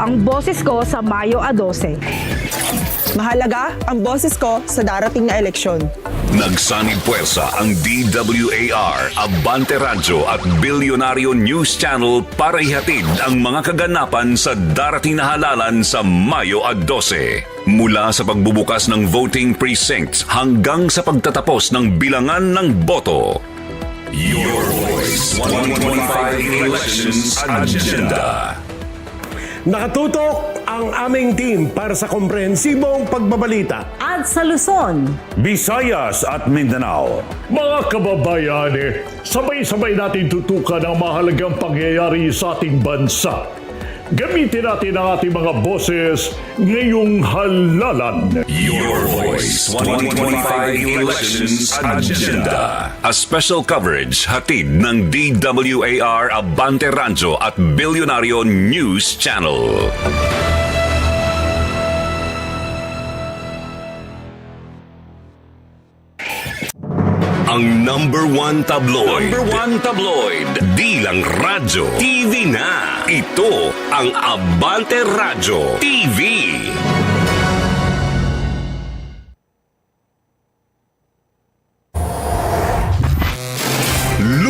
Ang boses ko sa Mayo a 12. Mahalaga ang boses ko sa darating na eleksyon. Nagsanib puwersa ang DWAR, Abante Radyo at Bilyonaryo News Channel para ihatid ang mga kaganapan sa darating na halalan sa Mayo at 12. Mula sa pagbubukas ng voting precincts hanggang sa pagtatapos ng bilangan ng boto. Your Voice 115 Elections Agenda. Nakatutok ang aming team para sa komprehensibong pagbabalita. At sa Luzon, Visayas at Mindanao. Mga kababayan, eh, sabay-sabay natin tutukan ang mahalagang pangyayari sa ating bansa. Gamitin natin ang ating mga boses ngayong halalan. Your Voice 115 Elections Agenda. A special coverage hatid ng DWAR Abante Rancho at Bilyonaryo News Channel. Ang number one tabloid. Number one tabloid. Di lang radyo. TV na. Ito ang Abante Radyo TV.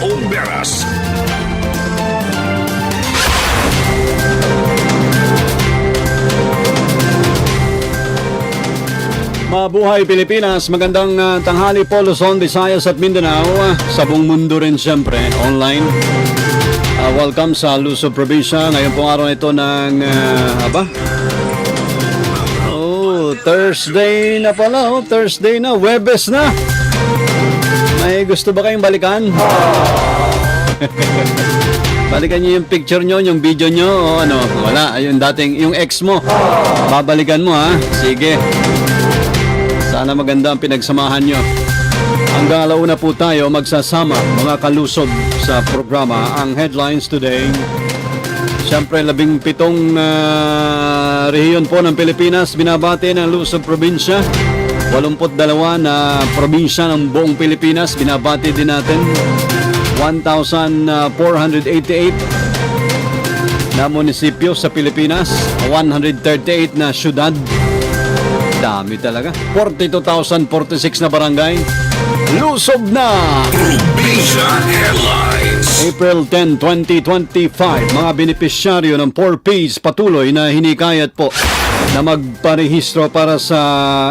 Barry Oberas. Mabuhay Pilipinas, magandang ah, tanghali po Luzon, Visayas at Mindanao. Ah, sa buong mundo rin siyempre, online. Ah, welcome sa Luzon Provincia. Ngayon pong araw ito ng, ah, aba? Oh, Thursday na pala, oh, Thursday na, Webes na. May gusto ba kayong balikan? Balikan niyo yung picture nyo, yung video nyo, o ano, wala, yung dating, yung ex mo. Babalikan mo ha, sige. Sana maganda ang pinagsamahan nyo. Hanggang alauna po tayo magsasama mga kalusob sa programa. Ang headlines today, Siyempre, labing pitong ah, rehiyon po ng Pilipinas binabati ng Luzon Probinsya. 82 na probinsya ng buong Pilipinas binabati din natin. 1,488 na munisipyo sa Pilipinas. 138 na syudad. Dami talaga. 42,046 na barangay. Lusob na! Probinsya Headlines. April 10, 2025, mga benepisyaryo ng 4Ps patuloy na hinikayat po na magparehistro para sa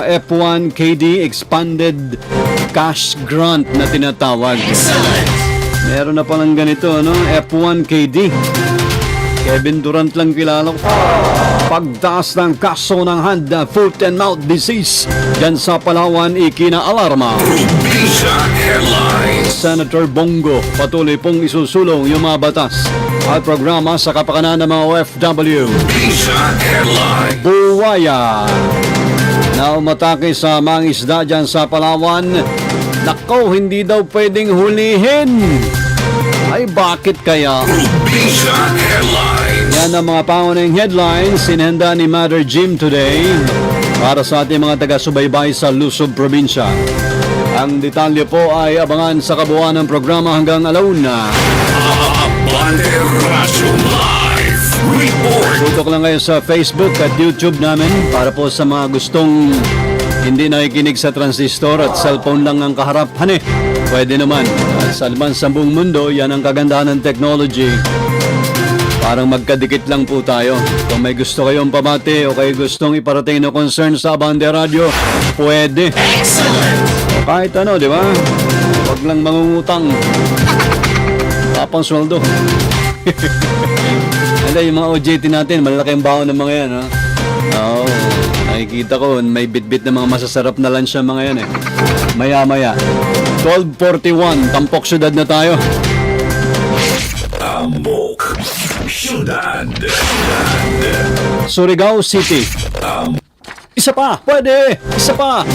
F1 KD Expanded Cash Grant na tinatawag. Meron na palang ganito, ano? F1 KD. Kevin Durant lang kilala ko. Pagtaas ng kaso ng hand, foot and mouth disease. Diyan sa Palawan, ikinaalarma. Probinsya Headlines. Senator Bongo patuloy pong isusulong yung mga batas at programa sa kapakanan ng mga OFW. Probinsya Headlines. Buwaya na umatake sa mga isda dyan sa Palawan. Nako, hindi daw pwedeng hulihin. Ay bakit kaya? Yan ang mga pangunahing headlines sinihanda ni Mother Jim today para sa ating mga taga-subaybay sa Luzon Probinsya. Ang detalye po ay abangan sa kabuuan ng programa hanggang alauna. Tutok lang kayo sa Facebook at YouTube namin para po sa mga gustong hindi nakikinig sa transistor at cellphone lang ang kaharap. Hane, pwede naman. Sa laman sa buong mundo, yan ang kagandahan ng technology. Parang magkadikit lang po tayo. Kung may gusto kayong pamati o kayo gustong iparating na concern sa Abante Radio, pwede. O kahit ano, di ba? Huwag lang mangungutang. Tapang sweldo. Hindi, yung mga OJT natin, malaki ang baon ng mga yan, ha? Oo. nakikita ko, may bit-bit na mga masasarap na lunch ang mga yan, eh. Maya-maya. 12.41, Tampok Syudad na tayo. Amok. Syudad. Surigao City. Isa pa, pwede. Isa pa.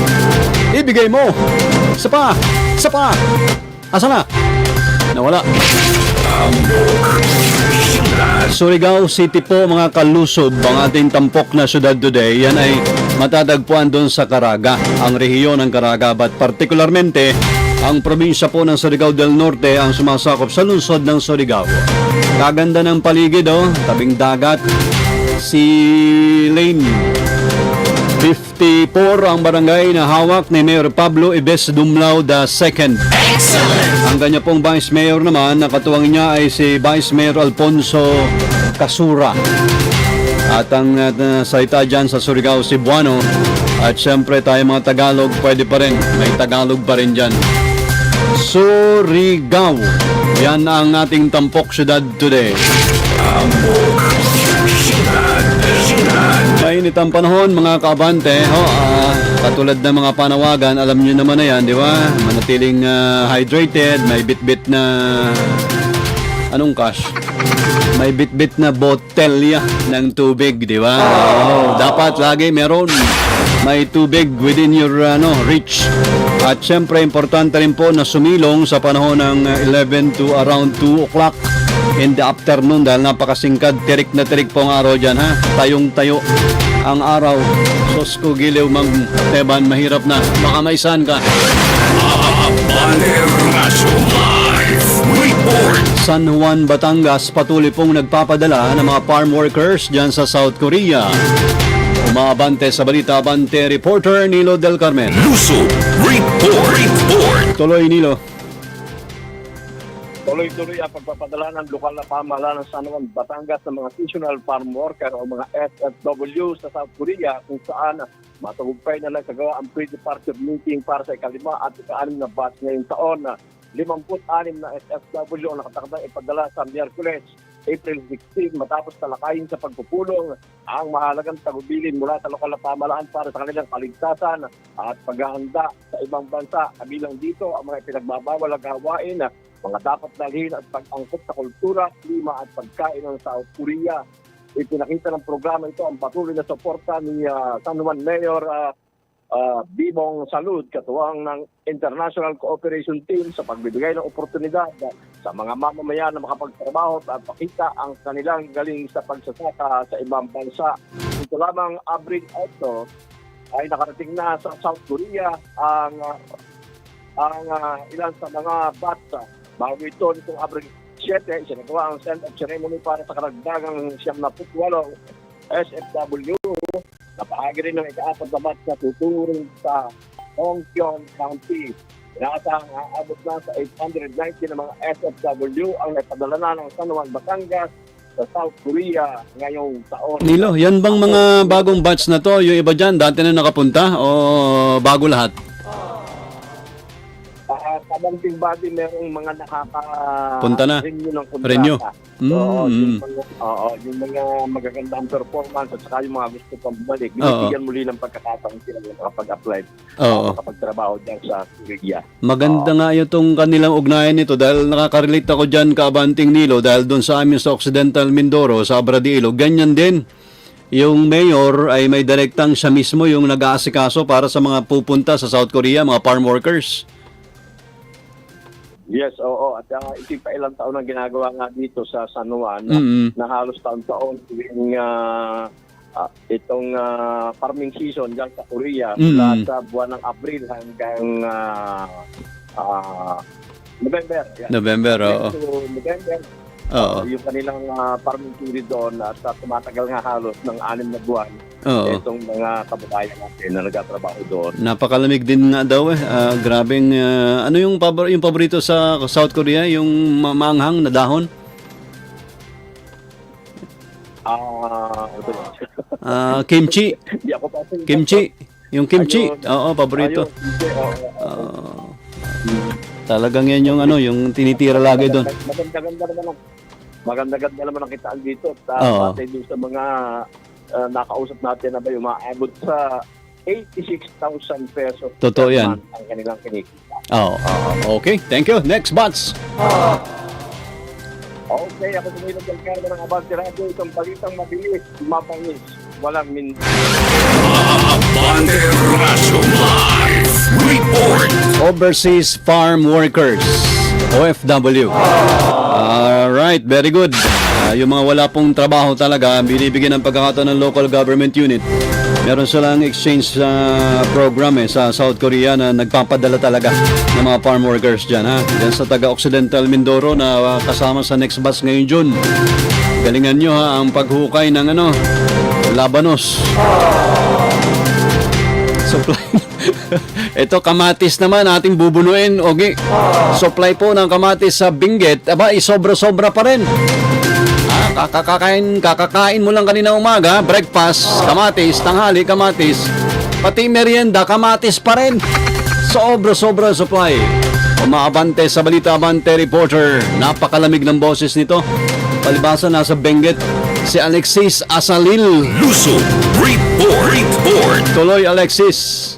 Ibigay mo. Isa pa. Isa pa. Asa na? Nawala. Surigao City po mga kalusob ang ating tampok na syudad today. Yan ay matatagpuan doon sa Caraga, ang rehiyon ng Caraga. But particularmente, ang probinsya po ng Surigao del Norte ang sumasakop sa lungsod ng Surigao. Kaganda ng paligid oh, tabing dagat. Si Lane 54 ang barangay na hawak ni Mayor Pablo Ibes Dumlao II. Ang kanya pong Vice Mayor naman, nakatuwang niya ay si Vice Mayor Alfonso Casura. At ang uh, salita dyan sa Surigao, Cebuano. At syempre tayo mga Tagalog, pwede pa rin. May Tagalog pa rin dyan. Surigao. Yan ang ating tampok syudad today. Mainit ang panahon mga kaabante. Ho, ah, katulad ng mga panawagan, alam niyo naman na yan, di ba? Manatiling ah, hydrated, may bit-bit na... Anong cash? May bit-bit na botelya ng tubig, di ba? Oo, dapat lagi meron. May tubig within your ano, reach. At syempre, importante rin po na sumilong sa panahon ng ah, 11 to around 2 o'clock in the afternoon dahil napakasingkad, tirik na tirik po ang araw dyan ha. Tayong tayo ang araw. Sos ko giliw mag teban, mahirap na. Baka ka. Banderazo Live Report. San Juan, Batangas patuloy pong nagpapadala ng mga farm workers dyan sa South Korea. Umaabante sa balita, abante reporter Nilo Del Carmen. Luso Report. Report. Tuloy Nilo. Tuloy-tuloy ang pagpapadala ng lokal na pamahalaan ng San Juan, Batangas ng mga seasonal farm worker o mga SFW sa South Korea kung saan matagumpay na lang kagawa ang pre-departure meeting para sa ikalima at ika-anim na batch ngayong taon. 56 na SFW ang nakatakdang ipadala sa Miyerkules, April 16 matapos talakayin sa pagpupulong ang mahalagang tagubilin mula sa lokal na pamahalaan para sa kanilang kaligtasan at paghahanda sa ibang bansa. Kabilang dito ang mga pinagbabawal na gawain mga dapat dalhin at pag-angkop sa kultura, klima at pagkain ng South Korea. Ipinakita ng programa ito ang patuloy na suporta ni ah, San Juan Mayor ah, ah, Bimong Salud, katuwang ng International Cooperation Team sa pagbibigay ng oportunidad sa mga mamamayan na makapagtrabaho at pakita ang kanilang galing sa pagsasaka sa ibang bansa. Ito lamang Abril 8 ay nakarating na sa South Korea ang ang ah, ilan sa mga bata Bago ito, nitong Abril 7, isinagawa ang send-off ceremony para sa karagdagang siyam na putwalong SFW na bahagi rin ng ika-apat na batch na tuturing sa Hongkyong County. Inaasahang aabot na sa 890 na mga SFW ang naipadala na ng San Juan, Batangas sa South Korea ngayong taon. Nilo, yan bang mga bagong batch na to? Yung iba dyan, dati na nakapunta o bago lahat? Kabanting body merong mga nakaka Punta na. renew ng kontrata. Renew. Mm. yung mga, oo, yung mga magagandang performance at saka yung mga gusto pang bumalik, binibigyan muli ng pagkakataon sila na makapag-apply Oo. makapagtrabaho dyan sa Korea. Maganda nga itong kanilang ugnayan nito dahil nakaka-relate ako dyan kaabanting Nilo dahil doon sa amin sa Occidental Mindoro, sa Abradillo, ganyan din. Yung mayor ay may direktang siya mismo yung nag-aasikaso para sa mga pupunta sa South Korea, mga farm workers. Yes, oo. At uh, ito pa ilang taon ang ginagawa nga dito sa San Juan Mm-mm. na halos taon-taon tuwing ah, ah, itong ah, farming season dyan sa Korea Mm. mula sa buwan ng Abril hanggang ah, ah, November. Yan. November, oo. So, November, Oo. yung kanilang ah, farming period doon at sa tumatagal nga halos ng anim na buwan Oo. itong mga kababayan natin na nagtatrabaho doon. Napakalamig din nga daw eh. Ah, grabeng ah, ano yung pabor yung paborito sa South Korea, yung ma- maanghang na dahon? Ah, ito. Ah, kimchi. Hindi ako pa Kimchi. Yung kimchi. Ayun. Oo, paborito. Oo. Talagang yan yung ano, yung tinitira lagi doon. Maganda-ganda naman ang maganda-ganda naman ang kitaan dito. At uh, pati din sa mga uh, nakausap natin na ba yung maabot sa 86,000 pesos Totoo yan. ang kanilang kinikita. Oo. okay, thank you. Next batch. Okay. Abante, ako si Milo Del Carmen ng Abante Radio. Itong balitang mabilis, mabangis, walang min... Abante Radyo Live Report. Overseas Farm Workers, OFW. Alright, very good. Ah, yung mga wala pong trabaho talaga, binibigyan ng pagkakataon ng local government unit. Meron silang exchange sa program eh, sa South Korea na nagpapadala talaga ng mga farm workers dyan. Ha? Dyan sa taga-Occidental Mindoro na ah, kasama sa next bus ngayong June. Galingan nyo ha, ang paghukay ng ano, labanos. Supply. Ito kamatis naman ating bubunuin, Ogi. Supply po ng kamatis sa Benguet, aba, isobra-sobra pa rin. Ah, kakakain, kakakain mo lang kanina umaga, breakfast, kamatis, tanghali, kamatis. Pati merienda, kamatis pa rin. Sobra-sobra supply. Umaabante sa Balita Abante Reporter. Napakalamig ng boses nito. Palibasa nasa Benguet, si Alexis Asalil. Luzon Report. Report. Tuloy Alexis.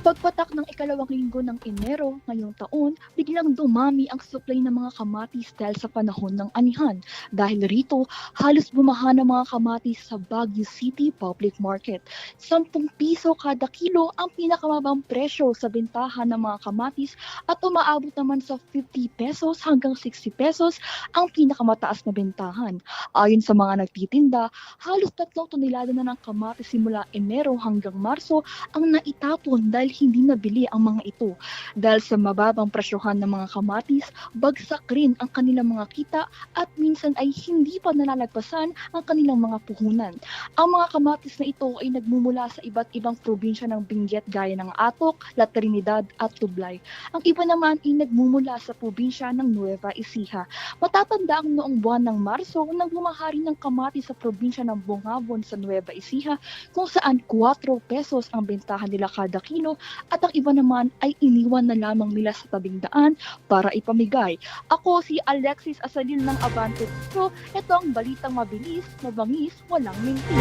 Pagpatak ng ikalawang linggo ng Enero ngayong taon, biglang dumami ang supply ng mga kamatis dahil sa panahon ng anihan. Dahil rito, halos bumaha ng mga kamatis sa Baguio City Public Market. 10 piso kada kilo ang pinakamabang presyo sa bentahan ng mga kamatis at umaabot naman sa 50 pesos hanggang 60 pesos ang pinakamataas na bentahan. Ayon sa mga nagtitinda, halos tatlong tonelada na ng kamatis simula Enero hanggang Marso ang naitapon dahil hindi nabili ang mga ito. Dahil sa mababang presyohan ng mga kamatis, bagsak rin ang kanilang mga kita at minsan ay hindi pa nalalagpasan ang kanilang mga puhunan. Ang mga kamatis na ito ay nagmumula sa iba't ibang probinsya ng Benguet gaya ng Atok, La Trinidad at Tublay. Ang iba naman ay nagmumula sa probinsya ng Nueva Ecija. Matatanda ang noong buwan ng Marso nang bumahari ng kamatis sa probinsya ng Bungabon sa Nueva Ecija kung saan 4 pesos ang bentahan nila kada kilo at ang iba naman ay iniwan na lamang nila sa tabing daan para ipamigay. Ako si Alexis Asalil ng Abante Pro. Ito ang balitang mabilis, mabangis, walang minti.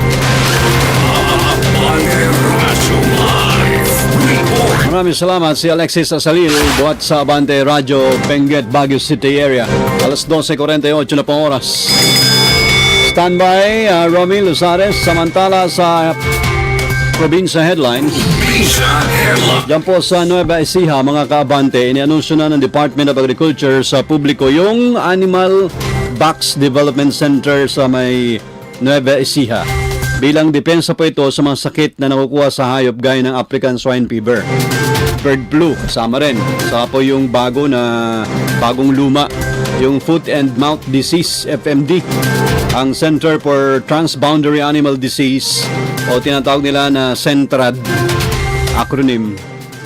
Radyo. Maraming salamat si Alexis Asalil buhat sa Abante Radio Benguet, Baguio City area. Alas 12.48 na pong oras. Standby, uh, Romy Luzares. Samantala sa probinsya headlines. Diyan po sa Nueva Ecija, mga kaabante, inianunsyo na ng Department of Agriculture sa publiko yung Animal Box Development Center sa may Nueva Ecija. Bilang depensa po ito sa mga sakit na nakukuha sa hayop gaya ng African Swine Fever. Bird flu, kasama rin. Saka po yung bago na bagong luma, yung Foot and Mouth Disease, FMD. Ang Center for Transboundary Animal Disease o tinatawag nila na CENTRAD acronym.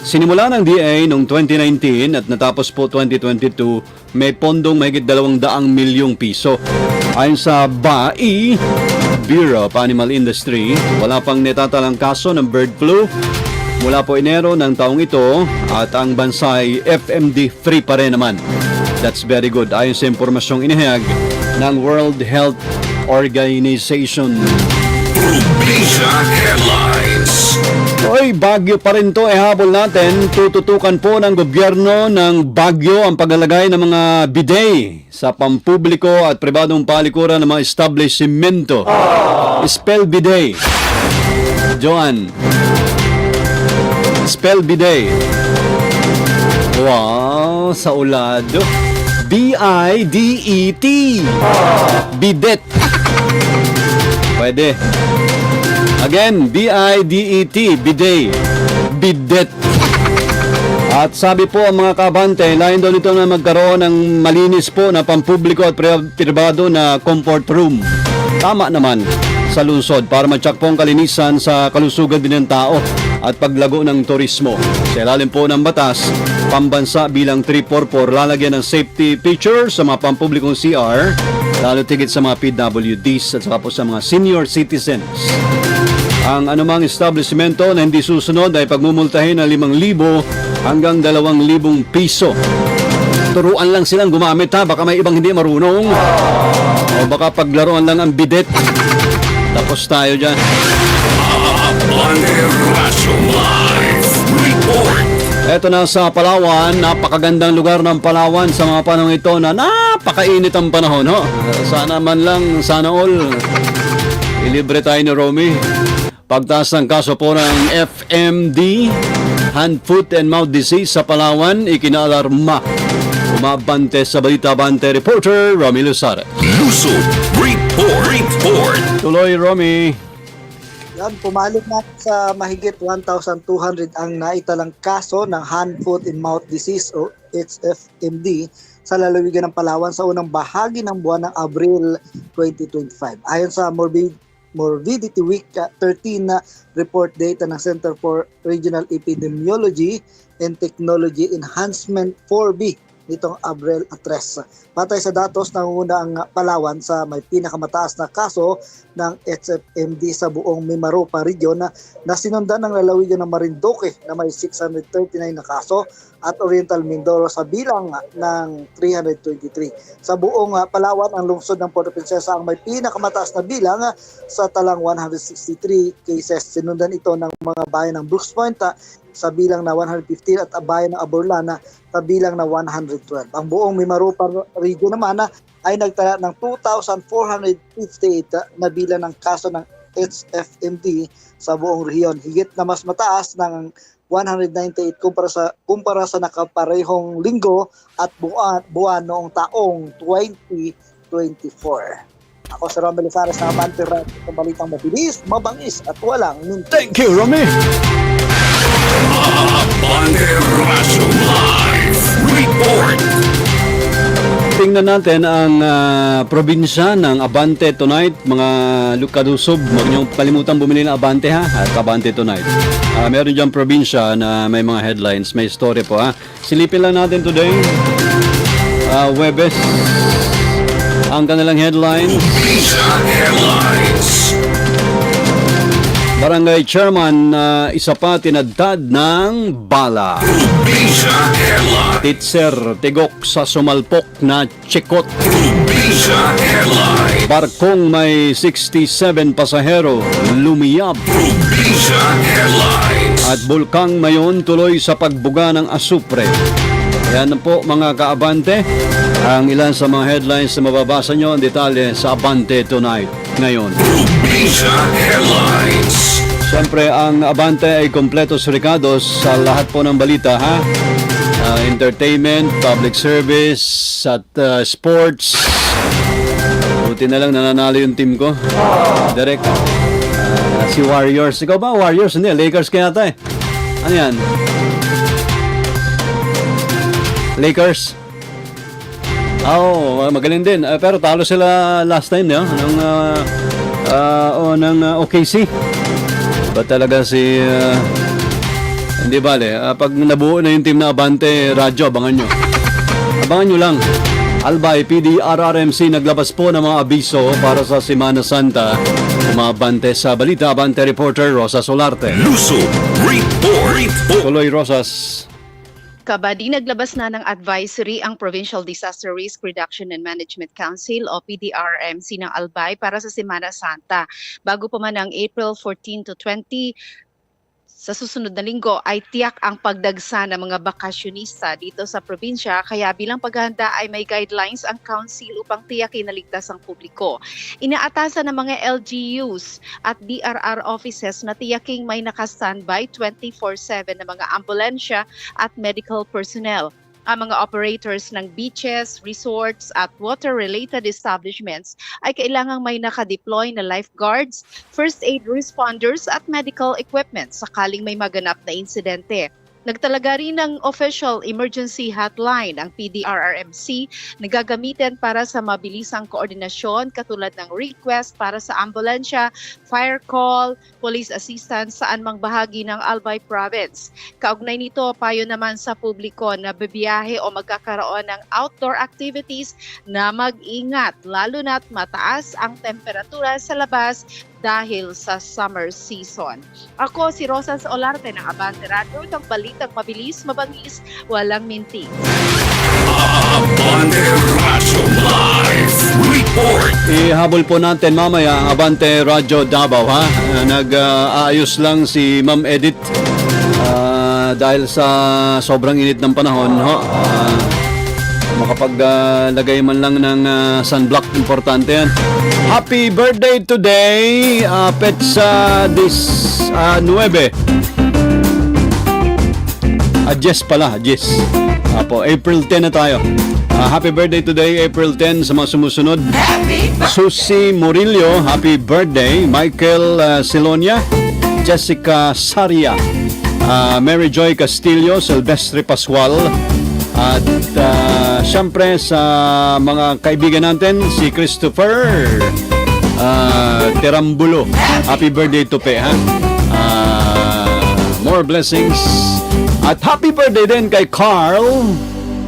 Sinimula ng DA noong 2019 at natapos po 2022, may pondong mahigit 200 milyong piso. Ayon sa BAI, Bureau of Animal Industry, wala pang netatalang kaso ng bird flu mula po Enero ng taong ito at ang bansa ay FMD free pa rin naman. That's very good ayon sa impormasyong inihayag ng World Health Organization. Probinsya Headlines. Oy, Bagyo pa rin to. Eh, habol natin. Tututukan po ng gobyerno ng Bagyo ang paglalagay ng mga bidet sa pampubliko at pribadong palikuran ng mga establishmento. Spell bidet. Joan. Spell bidet. Wow, sa ulado. B-I-D-E-T. Bidet. Pwede. Again, B-I-D-E-T, bidet. Bidet. At sabi po ang mga kabante, lain daw nito na magkaroon ng malinis po na pampubliko at pri- pribado na comfort room. Tama naman sa lungsod para matyak po ang kalinisan sa kalusugan din ng tao at paglago ng turismo. Sa ilalim po ng batas, pambansa bilang 344 lalagyan ng safety feature sa mga pampublikong CR, lalo tigit sa mga PWDs at saka po sa mga senior citizens. Ang anumang establishmento na hindi susunod ay pagmumultahin ng 5,000 hanggang 2,000 piso. Turuan lang silang gumamit ha, baka may ibang hindi marunong. O baka paglaruan lang ang bidet. Tapos tayo dyan. Report. Eto na sa Palawan, napakagandang lugar ng Palawan sa mga panahon ito na napakainit ang panahon. Ho. Sana man lang, sana all, ilibre tayo ni Romy. Pagtaas ng kaso po ng FMD, Hand, Foot and Mouth Disease sa Palawan, ikinaalarma. Umabante sa Balita Bante reporter, Romy Luzara. Luzon, report, report. Tuloy, Romy. Yan, pumalit na sa mahigit 1,200 ang naitalang kaso ng hand, foot, and mouth disease o HFMD sa lalawigan ng Palawan sa unang bahagi ng buwan ng Abril 2025. Ayon sa Morbid Morbidity Week uh, 13 na report data ng Center for Regional Epidemiology and Technology Enhancement 4B nitong Abril 3. Patay sa datos, nangunguna ang Palawan sa may pinakamataas na kaso ng HFMD sa buong Mimaropa region na, na sinundan ng lalawigan ng Marinduque na may 639 na kaso at Oriental Mindoro sa bilang ng 323. Sa buong Palawan, ang lungsod ng Puerto Princesa ang may pinakamataas na bilang sa talang 163 cases. Sinundan ito ng mga bayan ng Brooks Point sa bilang na 115 at bayan ng Aborlana sa bilang na 112. Ang buong Mimaropa region naman ah, ay nagtala ng 2,458 na bilang ng kaso ng HFMD sa buong rehiyon. Higit na mas mataas ng 198 kumpara sa kumpara sa nakaparehong linggo at buwan, buwan noong taong 2024. Ako si Romel Lizares ng Abante Radio sa balitang mabilis, mabangis at walang minti. Thank you, Romy. Tingnan natin ang ah, probinsya ng Abante Tonight. Mga Lukadusob, huwag niyong kalimutan bumili ng Abante ha, at Abante Tonight. Ah, meron diyang probinsya na may mga headlines, may story po ha. Silipin lang natin today. Ah, Webes. Ang kanilang headline, Visa headlines. Barangay Chairman na isa pa tinadtad ng bala. Titser, tigok sa sumalpok na chikot. Barkong may 67 pasahero, lumiyab. At bulkang mayon tuloy sa pagbuga ng asupre. Yan po mga kaabante, ang ilan sa mga headlines na mababasa nyo ang detalye sa Abante Tonight ngayon. Visa headlines. Siyempre, ang Abante ay kompletos recados sa lahat po ng balita, ha? Ah, entertainment, public service, at ah, sports. Buti na lang nananalo yung team ko. Direct. Ah, si Warriors. Ikaw ba? Warriors? Hindi, Lakers kaya ata eh. Ano yan? Lakers? Oo, magaling din. Ah, pero talo sila last time, no? Ng, ah, ah, oh, ng ah, OKC. Ba talaga si... ah, hindi bale, ah, pag nabuo na yung team na Abante Radyo, abangan nyo. Abangan nyo lang. Albay, PDRRMC naglabas po ng mga abiso para sa Semana Santa. Umabante sa balita, Abante reporter Rosa Solarte. Luzon, report, report. Tuloy Rosas. Kabady, naglabas na ng advisory ang Provincial Disaster Risk Reduction and Management Council o PDRMC ng Albay para sa Semana Santa. Bago pa man ang April 14 to 20, sa susunod na linggo ay tiyak ang pagdagsa ng mga bakasyonista dito sa probinsya kaya bilang paghahanda ay may guidelines ang council upang tiyakin na ligtas ang publiko. Inaatasan ng mga LGUs at DRR offices na tiyaking may naka-standby 24-7 na mga ambulansya at medical personnel. Ang mga operators ng beaches, resorts at water-related establishments ay kailangang may nakadeploy na lifeguards, first aid responders at medical equipment sakaling may maganap na insidente. Nagtalaga rin ng official emergency hotline ang PDRRMC na gagamitin para sa mabilisang koordinasyon katulad ng request para sa ambulansya, fire call, police assistance sa anumang bahagi ng Albay Province. Kaugnay nito, payo naman sa publiko na bibiyahe o magkakaroon ng outdoor activities na mag-ingat lalo na't mataas ang temperatura sa labas dahil sa summer season. Ako si Rosas Olarte ng Abante Radio, ng balitang mabilis, mabangis, walang minti. Banderazo Live, report. Ihabol po natin mamaya ang Abante Radyo Davao ha. Ah, Nag-aayos lang si Ma'am Edith. Ah, dahil sa sobrang init ng panahon, ho, ah, makapaglagay man lang ng ah, sunblock, importante yan. Happy birthday today, uh, Petsa dis uh, 9. Ah, Jess pala, Jess. Apo, April 10 na tayo. Ah, happy birthday today, April 10 sa mga sumusunod. Susie Murillo, happy birthday. Michael uh, Silonia, Jessica Saria, ah, Mary Joy Castillo, Silvestre Pascual, at uh, syempre sa mga kaibigan natin, si Christopher uh, Terambulo. Happy birthday to Pe, ha? Ah, more blessings. At happy birthday din kay Carl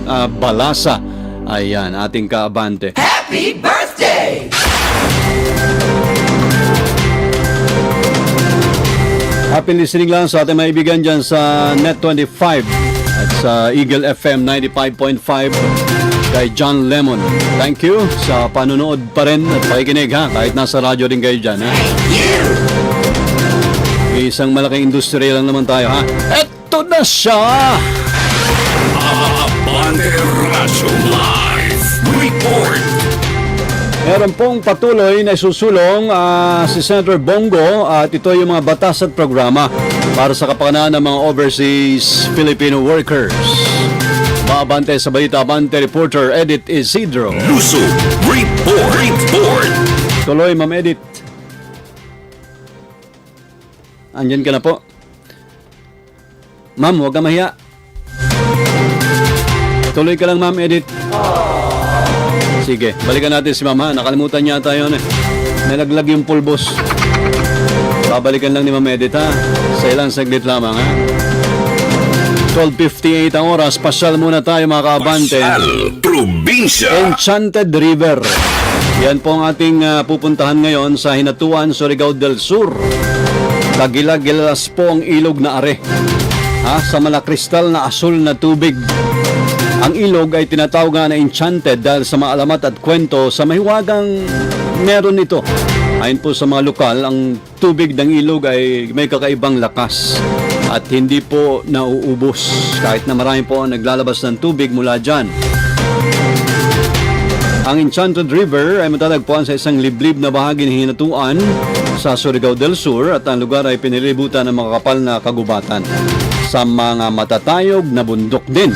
ah, Balasa. Ayan, ating kaabante. Happy listening lang sa ating maibigan dyan sa Net25 at sa Eagle FM 95.5 kay John Lemon. Thank you sa panonood pa rin at pakikinig ha, kahit nasa radyo din kayo dyan ha. Isang malaking industriya lang naman tayo ha. Eto na siya! Abante Radyo Live Report. Meron pong patuloy na susulong ah, si Senator Bongo at ito yung mga batas at programa para sa kapakanan ng mga overseas Filipino workers. Maabante sa balita Abante reporter Edith Isidro. Luso Report. Report. Tuloy, Ma'am Edith. Andyan ka na po. Ma'am, huwag ka mahiya. Tuloy ka lang, Ma'am Edith. Sige, balikan natin si Ma'am ha. Nakalimutan niya tayo eh. Nalaglag yung pulbos. Babalikan lang ni Ma'am Edith ha. Sa ilang saglit lamang ha. 12.58 ang oras. Pasyal muna tayo mga kaabante. Al Probinsya. Enchanted River. Yan po ang ating ah, pupuntahan ngayon sa Hinatuan, Surigao del Sur. Kagilagilas po ang ilog na are. Ha? Sa malakristal na asul na tubig. Ang ilog ay tinatawag nga na enchanted dahil sa mga alamat at kwento sa mahiwagang meron ito. Ayon po sa mga lokal, ang tubig ng ilog ay may kakaibang lakas at hindi po nauubos kahit na marami po ang naglalabas ng tubig mula dyan. Ang Enchanted River ay matatagpuan sa isang liblib na bahagi ng Hinatuan sa Surigao del Sur at ang lugar ay pinilibutan ng mga kapal na kagubatan sa mga matatayog na bundok din.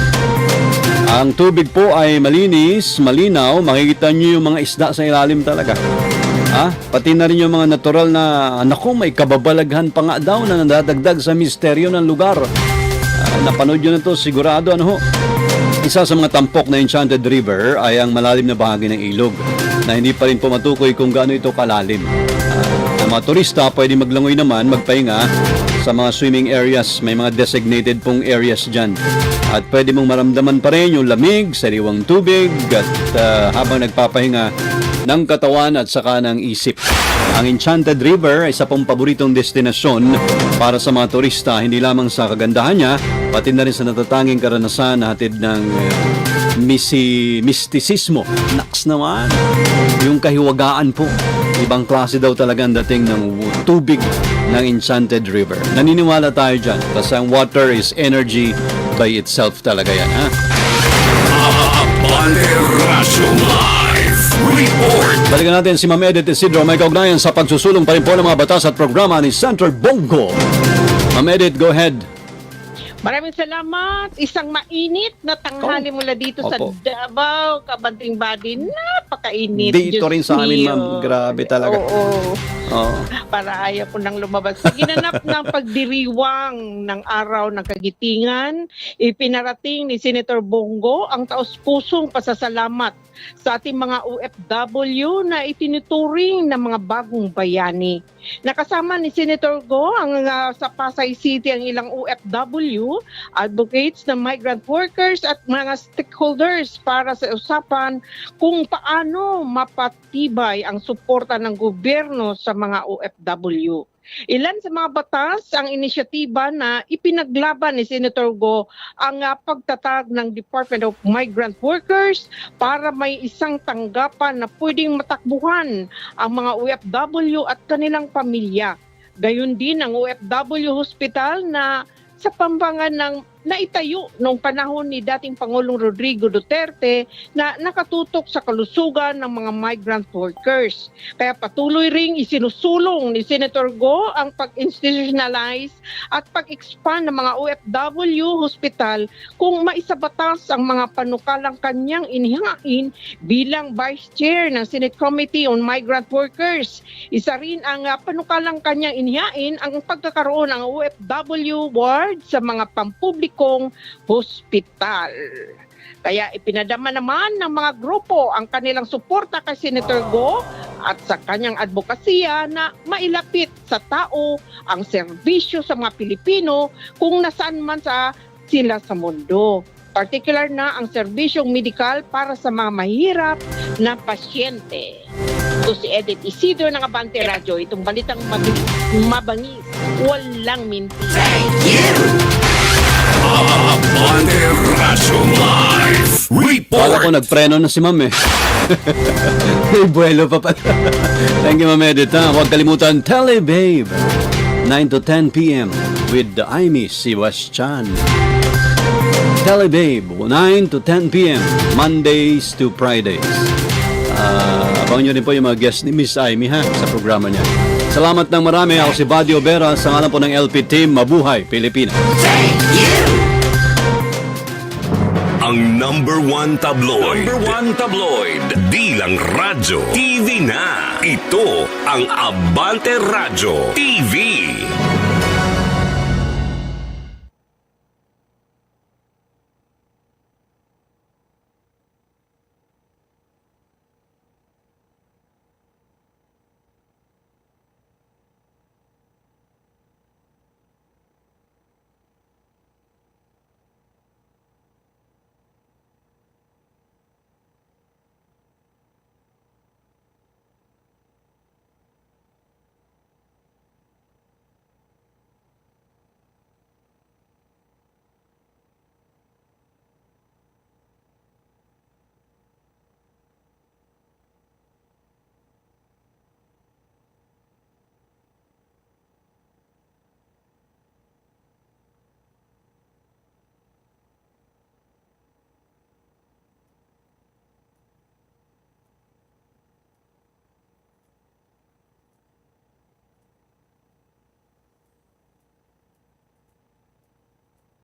Ang tubig po ay malinis, malinaw, makikita nyo yung mga isda sa ilalim talaga. Ah, pati na rin yung mga natural na, naku, may kababalaghan pa nga daw na nadadagdag sa misteryo ng lugar. Ah, napanood nyo na to, sigurado ano ho. Isa sa mga tampok na Enchanted River ay ang malalim na bahagi ng ilog na hindi pa rin po matukoy kung gaano ito kalalim. Ah, ang mga turista pwede maglangoy naman, magpahinga sa mga swimming areas. May mga designated pong areas dyan. At pwede mong maramdaman pa rin yung lamig, sariwang tubig at ah, habang nagpapahinga ng katawan at saka ng isip. Ang Enchanted River ay isa pong paboritong destinasyon para sa mga turista, hindi lamang sa kagandahan niya, pati na rin sa natatanging karanasan na hatid ng misi, mistisismo. Naks naman, yung kahiwagaan po. Ibang klase daw talaga ang dating ng tubig ng Enchanted River. Naniniwala tayo dyan kasi ang water is energy by itself talaga yan. Ha? Abante Live Report. Balikan natin si Ma'am Edith Isidro may kaugnayan sa pagsusulong pa rin po ng mga batas at programa ni Senator Bongo. Ma'am Edith, go ahead. Maraming salamat. Isang mainit na tanghali mula dito sa Opo. Davao, Kabanting Badi. Napakainit. Dito Diyos rin sa amin, ma'am. Grabe talaga. Oo. Oh. Para ayaw ko nang lumabas. Sa ginanap ng pagdiriwang ng araw ng kagitingan, ipinarating ni Senator Bongo ang taos-pusong pasasalamat sa ating mga OFW na itinuturing ng mga bagong bayani. Nakasama ni Senator Go ang uh, sa Pasay City ang ilang OFW, advocates ng migrant workers at mga stakeholders para sa usapan kung paano mapatibay ang suporta ng gobyerno sa mga OFW. Ilan sa mga batas ang inisyatiba na ipinaglaban ni Senator Go ang uh, pagtatag ng Department of Migrant Workers para may isang tanggapan na pwedeng matakbuhan ang mga OFW at kanilang pamilya. Gayon din ang OFW Hospital na sa pambangan ng naitayo noong panahon ni dating Pangulong Rodrigo Duterte na nakatutok sa kalusugan ng mga migrant workers. Kaya patuloy ring isinusulong ni Senator Go ang pag-institutionalize at pag-expand ng mga OFW hospital kung maisabatas ang mga panukalang kanyang inihain bilang Vice Chair ng Senate Committee on Migrant Workers. Isa rin ang uh, panukalang kanyang inihain ang pagkakaroon ng OFW ward sa mga pampublikong hospital. Kaya ipinadama naman ng mga grupo ang kanilang suporta kay Senator Go at sa kanyang advokasya na mailapit sa tao ang serbisyo sa mga Pilipino kung nasaan man sa sila sa mundo. Particular na ang serbisyong medikal para sa mga mahirap na pasyente. Ito si Edith Isidro ng Abante Radio. Itong balitang mabangis, walang minti. Abante Radyo Kala ko nagpreno na si ma'am eh. May buwelo pa pala. Thank you, Ma'am Edith. Ha? Huwag kalimutan, Telebabe. 9 to 10 p.m. with the Amy si West Chan. Telebabe, 9 to 10 p.m. Mondays to Fridays. Ah, abangan nyo rin po yung mga guest ni Miss Amy ha, sa programa niya. Salamat ng marami. Ako si Badio Vera sa ngalan po ng LP Team. Mabuhay, Pilipinas. Ang number one tabloid. Number one tabloid. Di lang radyo. TV na. Ito ang Abante Radyo TV.